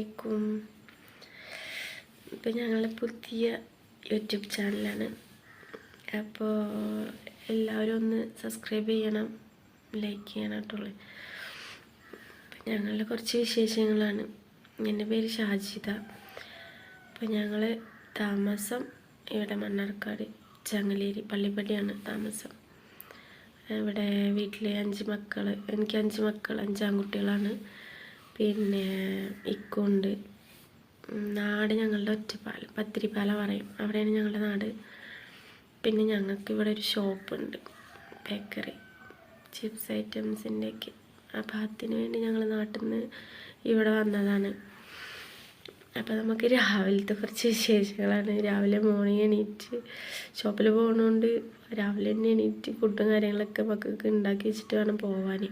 അലൈക്കും ഇപ്പം ഞങ്ങളുടെ പുതിയ യൂട്യൂബ് ചാനലാണ്. അപ്പോൾ എല്ലാവരും ഒന്ന് സബ്സ്ക്രൈബ് ചെയ്യണം ലൈക്ക് ചെയ്യണം കേട്ടോളൂ അപ്പം ഞങ്ങളുടെ കുറച്ച് വിശേഷങ്ങളാണ്. എന്റെ പേര് ഷാജിത അപ്പോൾ ഞങ്ങൾ താമസം ഇവിടെ മണ്ണാർക്കാട് ചങ്ങലേരി പള്ളിപ്പടിയാണ് താമസം. ഇവിടെ വീട്ടിൽ അഞ്ച് മക്കൾ എനിക്ക് അഞ്ച് മക്കൾ അഞ്ച് ആൺകുട്ടികളാണ്. പിന്നെ ഇക്കുണ്ട്. നാട് ഞങ്ങളുടെ ഒറ്റപ്പാലം പത്തിരിപ്പാല പറയും. അവിടെയാണ് ഞങ്ങളുടെ നാട്. പിന്നെ ഞങ്ങൾക്ക് ഇവിടെ ഒരു ഷോപ്പുണ്ട് ബേക്കറി ചിപ്സ് ഐറ്റംസിന്റെയൊക്കെ. അപ്പോൾ അതിന് വേണ്ടി ഞങ്ങൾ നാട്ടിൽ നിന്ന് ഇവിടെ വന്നതാണ്. അപ്പോൾ നമുക്ക് രാവിലത്തെ കുറച്ച് വിശേഷങ്ങളാണ്. രാവിലെ മോർണിംഗ് എണീറ്റ് ഷോപ്പിൽ പോകുന്നതുകൊണ്ട് രാവിലെ തന്നെ എണീറ്റ് ഫുഡും കാര്യങ്ങളൊക്കെ മക്കൾക്ക് ഉണ്ടാക്കി വെച്ചിട്ട് വേണം പോവാൻ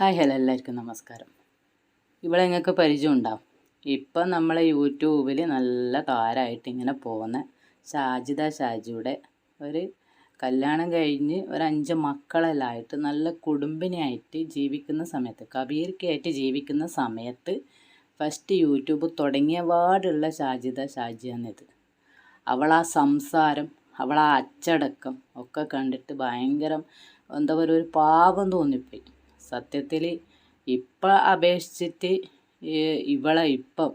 ഹായ് ഹലോ എല്ലാവർക്കും നമസ്കാരം. ഇവിടെ നിങ്ങൾക്ക് പരിചയം ഉണ്ടാവും. ഇപ്പം നമ്മളെ യൂട്യൂബിൽ നല്ല താരമായിട്ട് ഇങ്ങനെ പോകുന്ന ഷാജിദ ഷാജിയുടെ ഒരു കല്യാണം കഴിഞ്ഞ് ഒരു അഞ്ച് മക്കളെല്ലാമായിട്ട് നല്ല കുടുംബിനിയായിട്ട് ജീവിക്കുന്ന സമയത്ത് കബീർക്കായിട്ട് ജീവിക്കുന്ന സമയത്ത് ഫസ്റ്റ് യൂട്യൂബ് തുടങ്ങിയ പാടുള്ള ഷാജിദ ഷാജിയാണിത്. അവൾ ആ സംസാരം അവൾ ആ അച്ചടക്കം ഒക്കെ കണ്ടിട്ട് ഭയങ്കരം എന്താ പറയുക ഒരു പാപം തോന്നിപ്പോയി. സത്യത്തിൽ ഇപ്പം അപേക്ഷിച്ചിട്ട് ഇവളെ ഇപ്പം.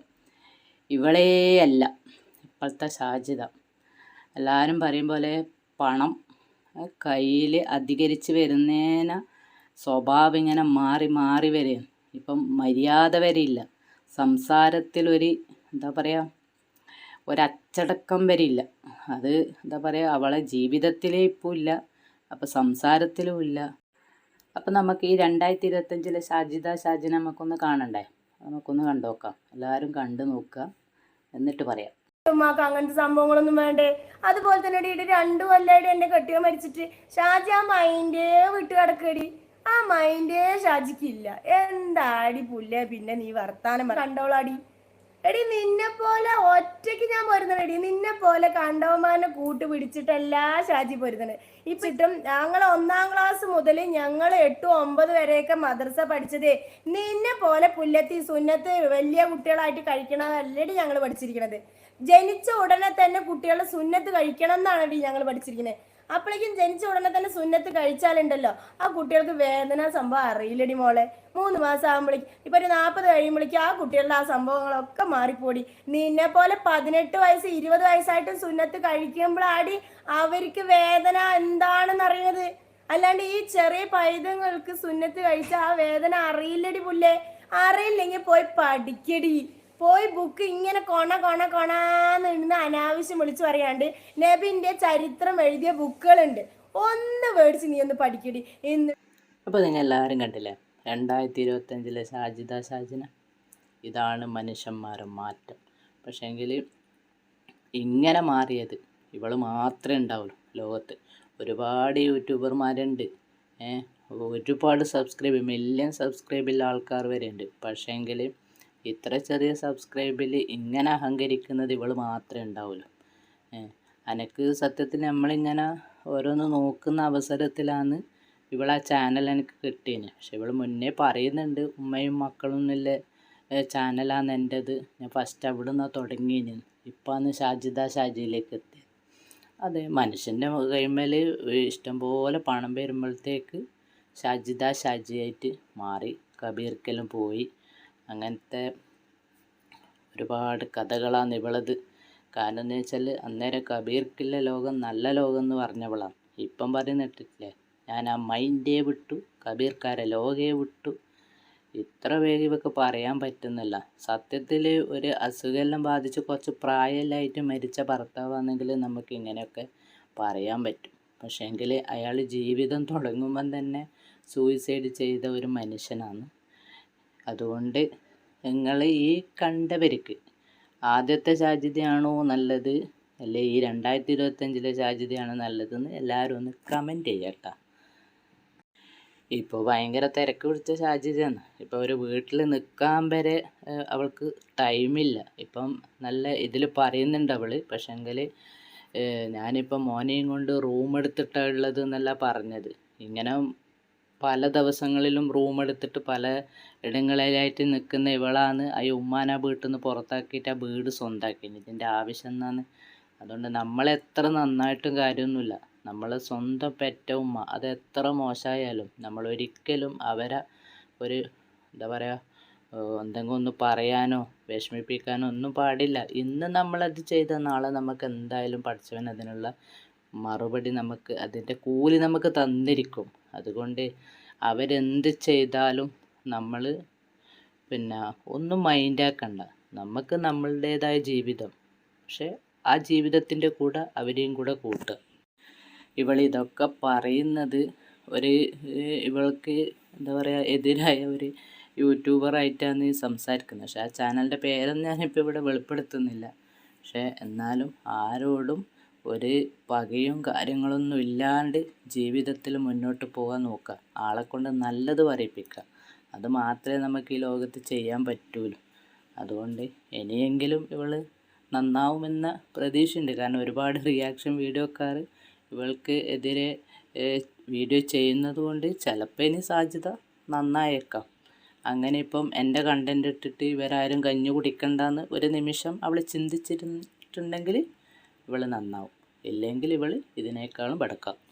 ഇവളേ അല്ല ഇപ്പോഴത്തെ ഷാജിദ എല്ലാവരും പറയും പോലെ പണം കയ്യിൽ അധികരിച്ച് വരുന്നേന സ്വഭാവം ഇങ്ങനെ മാറി മാറി വരും. ഇപ്പം മര്യാദ വരെ ഇല്ല സംസാരത്തിലൊരു എന്താ പറയുക ഒരച്ചടക്കം വരില്ല. അത് എന്താ പറയുക അവളെ ജീവിതത്തിലേ ഇപ്പോൾ ഇല്ല. അപ്പം സംസാരത്തിലും ഇല്ല. അപ്പം നമുക്ക് ഈ രണ്ടായിരത്തി ഇരുപത്തഞ്ചിലെ ഷാജിദ ഷാജി നമുക്കൊന്ന് കാണണ്ടേ? നമുക്കൊന്ന് കണ്ടു നോക്കാം എല്ലാവരും കണ്ടു നോക്കുക. എന്നിട്ട് പറയാം. ഉമ്മാക്ക് അങ്ങനത്തെ സംഭവങ്ങളൊന്നും വേണ്ടേ? അതുപോലെ തന്നെ ഇടി രണ്ടു കൊല്ലായിട്ട് എന്റെ കെട്ടിയോ മരിച്ചിട്ട് ഷാജി ആ മൈൻഡേ വിട്ട് കിടക്കടി. ആ മൈൻഡേ ഷാജിക്കില്ല. എന്താടി പുല്ലേ? പിന്നെ നീ വർത്താനം കണ്ടോളാടി. എടി നിന്നെ പോലെ ഒറ്റയ്ക്ക് ഞാൻ പോരുന്നടി നിന്നെ പോലെ കണ്ടവന്മാരെ കൂട്ട് പിടിച്ചിട്ടല്ല ഷാജി പോരുന്നത് ഇപ്പിട്ടും ഞങ്ങൾ ഒന്നാം ക്ലാസ് മുതൽ ഞങ്ങൾ എട്ടും ഒമ്പത് വരെയൊക്കെ മദ്രസ പഠിച്ചതേ നിന്നെ പോലെ പുല്ലത്തി സുന്നത്ത് വലിയ കുട്ടികളായിട്ട് കഴിക്കണതല്ലടി ഞങ്ങൾ പഠിച്ചിരിക്കണത്. ജനിച്ച ഉടനെ തന്നെ കുട്ടികളെ സുന്നത്ത് കഴിക്കണം എന്നാണ് ഞങ്ങൾ പഠിച്ചിരിക്കുന്നത് അപ്പോഴേക്കും ജനിച്ച ഉടനെ തന്നെ സുന്നത്ത് കഴിച്ചാലുണ്ടല്ലോ. ആ കുട്ടികൾക്ക് വേദന സംഭവം അറിയില്ലടി മോളെ. മൂന്ന് മാസം ആകുമ്പോഴേക്കും ഇപ്പൊ ഒരു നാൽപ്പത് കഴിയുമ്പോഴേക്കും ആ കുട്ടികളുടെ ആ സംഭവങ്ങളൊക്കെ മാറിപ്പോടി. നിന്നെ പോലെ പതിനെട്ട് വയസ്സ് ഇരുപത് വയസ്സായിട്ടും സുന്നത്ത് കഴിക്കുമ്പോഴാടി അവർക്ക് വേദന എന്താണെന്ന് അറിയുന്നത് അല്ലാണ്ട് ഈ ചെറിയ പൈതങ്ങൾക്ക് സുന്നത്ത് കഴിച്ച ആ വേദന അറിയില്ലടി പുല്ലേ. അറിയില്ലെങ്കിൽ പോയി പഠിക്കടി. പോയി ബുക്ക് ഇങ്ങനെ കൊണ കൊണ കൊണാന്ന് ഇരുന്ന് അനാവശ്യം വിളിച്ചു പറയാണ്ട് നബിന്റെ ചരിത്രം എഴുതിയ ബുക്കുകളുണ്ട്. ഒന്ന് മേടിച്ച് നീ ഒന്ന് പഠിക്കടി. ഇന്ന് അപ്പോൾ നിങ്ങൾ എല്ലാവരും കണ്ടില്ലേ? രണ്ടായിരത്തി ഇരുപത്തഞ്ചിലെ ഷാജിദ ഷാജിന ഇതാണ് മനുഷ്യന്മാരുടെ മാറ്റം. പക്ഷേങ്കിൽ ഇങ്ങനെ മാറിയത് ഇവൾ മാത്രമേ ഉണ്ടാവുള്ളൂ ലോകത്ത്. ഒരുപാട് യൂട്യൂബർമാരുണ്ട്. ഏഹ് ഒരുപാട് സബ്സ്ക്രൈബ് മില്യൺ സബ്സ്ക്രൈബുള്ള ആൾക്കാർ വരെ ഉണ്ട് പക്ഷേങ്കിൽ ഇത്ര ചെറിയ സബ്സ്ക്രൈബിൽ ഇങ്ങനെ അഹങ്കരിക്കുന്നത് ഇവൾ മാത്രമേ ഉണ്ടാവുള്ളൂ. എനിക്ക് സത്യത്തിൽ നമ്മളിങ്ങനെ ഓരോന്ന് നോക്കുന്ന അവസരത്തിലാണ് ഇവളാ ചാനൽ എനിക്ക് കിട്ടിയത് പക്ഷെ ഇവൾ മുന്നേ പറയുന്നുണ്ട് ഉമ്മയും മക്കളും എന്നുള്ള ചാനലാണ് എന്റെത് ഞാൻ ഫസ്റ്റ് അവിടെ നിന്നാണ് തുടങ്ങിയത് ഇപ്പാന്ന് ഷാജിദ ഷാജിയിലേക്ക് എത്തി അതെ മനുഷ്യന്റെ കൈമേൽ ഇഷ്ടംപോലെ പണം വരുമ്പോഴത്തേക്ക് ഷാജിദ ഷാജിയായിട്ട് മാറി കബീർക്കെല്ലാം പോയി. അങ്ങനത്തെ ഒരുപാട് കഥകളാണ് ഇവളത് കാരണം എന്ന് വെച്ചാൽ അന്നേരം കബീർക്കുള്ള ലോകം നല്ല ലോകം എന്ന് പറഞ്ഞവളാണ്. ഇപ്പം പറയുന്നിട്ടില്ലേ ഞാൻ ആ മൈൻഡേ വിട്ടു കബീർക്കാരെ ലോകേ വിട്ടു. ഇത്ര വേഗം ഇവക്ക് പറയാൻ പറ്റുന്നില്ല. സത്യത്തിൽ ഒരു അസുഖമെല്ലാം ബാധിച്ച് കുറച്ച് പ്രായമില്ലായിട്ട് മരിച്ച ഭർത്താവാണെങ്കിൽ നമുക്ക് ഇങ്ങനെയൊക്കെ പറയാൻ പറ്റും. പക്ഷേങ്കിൽ അയാൾ ജീവിതം തുടങ്ങുമ്പം തന്നെ സൂയിസൈഡ് ചെയ്ത ഒരു മനുഷ്യനാണ് അതുകൊണ്ട് നിങ്ങൾ ഈ കണ്ടവർക്ക് ആദ്യത്തെ സാധ്യതയാണോ നല്ലത്? അല്ലെ ഈ രണ്ടായിരത്തി ഇരുപത്തഞ്ചിലെ സാധ്യതയാണോ നല്ലതെന്ന് എല്ലാവരും ഒന്ന് കമന്റ് ചെയ്യട്ടോ. ഇപ്പോൾ ഭയങ്കര തിരക്ക് പിടിച്ച സാഹചര്യമാണ് ഇപ്പോൾ ഒരു വീട്ടിൽ നിൽക്കാൻ വരെ അവൾക്ക് ടൈമില്ല ഇപ്പം നല്ല ഇതിൽ പറയുന്നുണ്ട് അവൾ പക്ഷെങ്കിൽ ഞാനിപ്പോൾ മോനെയും കൊണ്ട് റൂം എടുത്തിട്ടാണ് ഉള്ളത് എന്നല്ല പറഞ്ഞത്. ഇങ്ങനെ പല ദിവസങ്ങളിലും റൂം എടുത്തിട്ട് പല ഇടങ്ങളിലായിട്ട് നിൽക്കുന്ന ഇവളാണ്. ആ ഉമ്മാനെ വീട്ടിൽ നിന്ന് പുറത്താക്കിയിട്ട് ആ വീട് സ്വന്തമാക്കിയത് ഇതിന്റെ ആവശ്യം എന്നാണ് അതുകൊണ്ട് നമ്മളെത്ര നന്നായിട്ടും കാര്യമൊന്നുമില്ല. നമ്മൾ സ്വന്തം പെറ്റ ഉമ്മ. അത് എത്ര മോശമായാലും നമ്മൾ ഒരിക്കലും അവരെ ഒരു എന്താ പറയുക എന്തെങ്കിലും ഒന്ന് പറയാനോ വിഷമിപ്പിക്കാനോ ഒന്നും പാടില്ല. ഇന്ന് നമ്മളത് ചെയ്ത നാളെ നമുക്ക് എന്തായാലും പഠിച്ചവൻ അതിനുള്ള മറുപടി നമുക്ക് അതിന്റെ കൂലി നമുക്ക് തന്നിരിക്കും. അതുകൊണ്ട് അവരെന്ത് ചെയ്താലും നമ്മൾ പിന്നെ ഒന്നും മൈൻഡാക്കണ്ട നമുക്ക് നമ്മളുടേതായ ജീവിതം. പക്ഷേ ആ ജീവിതത്തിന്റെ കൂടെ അവരെയും കൂടെ കൂട്ടുക. ഇവൾ ഇതൊക്കെ പറയുന്നത് ഒരു ഇവൾക്ക് എന്താ പറയുക എതിരായ ഒരു യൂട്യൂബറായിട്ടാണ് സംസാരിക്കുന്നത്. പക്ഷേ ആ ചാനലിന്റെ പേരൊന്നും ഞാനിപ്പോൾ ഇവിടെ വെളിപ്പെടുത്തുന്നില്ല. പക്ഷേ എന്നാലും ആരോടും ഒരു പകയും കാര്യങ്ങളൊന്നും ഇല്ലാണ്ട് ജീവിതത്തിൽ മുന്നോട്ട് പോകാൻ നോക്കുക. ആളെ കൊണ്ട് നല്ലത് പറയിപ്പിക്കുക അത് മാത്രമേ നമുക്ക് ഈ ലോകത്ത് ചെയ്യാൻ പറ്റുള്ളൂ അതുകൊണ്ട് ഇനിയെങ്കിലും ഇവൾ നന്നാവുമെന്ന പ്രതീക്ഷയുണ്ട്. കാരണം ഒരുപാട് റിയാക്ഷൻ വീഡിയോക്കാർ ഇവൾക്ക് എതിരെ വീഡിയോ ചെയ്യുന്നത് കൊണ്ട് ചിലപ്പോൾ ഇനി സാധ്യത നന്നായേക്കാം. അങ്ങനെ ഇപ്പം എന്റെ കണ്ടന്റ് ഇട്ടിട്ട് ഇവരാരും കഞ്ഞു കുടിക്കണ്ടെന്ന് ഒരു നിമിഷം അവൾ ചിന്തിച്ചിരുന്നിട്ടുണ്ടെങ്കിൽ ഇവൾ നന്നാവും. ഇല്ലെങ്കിൽ ഇവൾ ഇതിനേക്കാളും ബടക്കാം.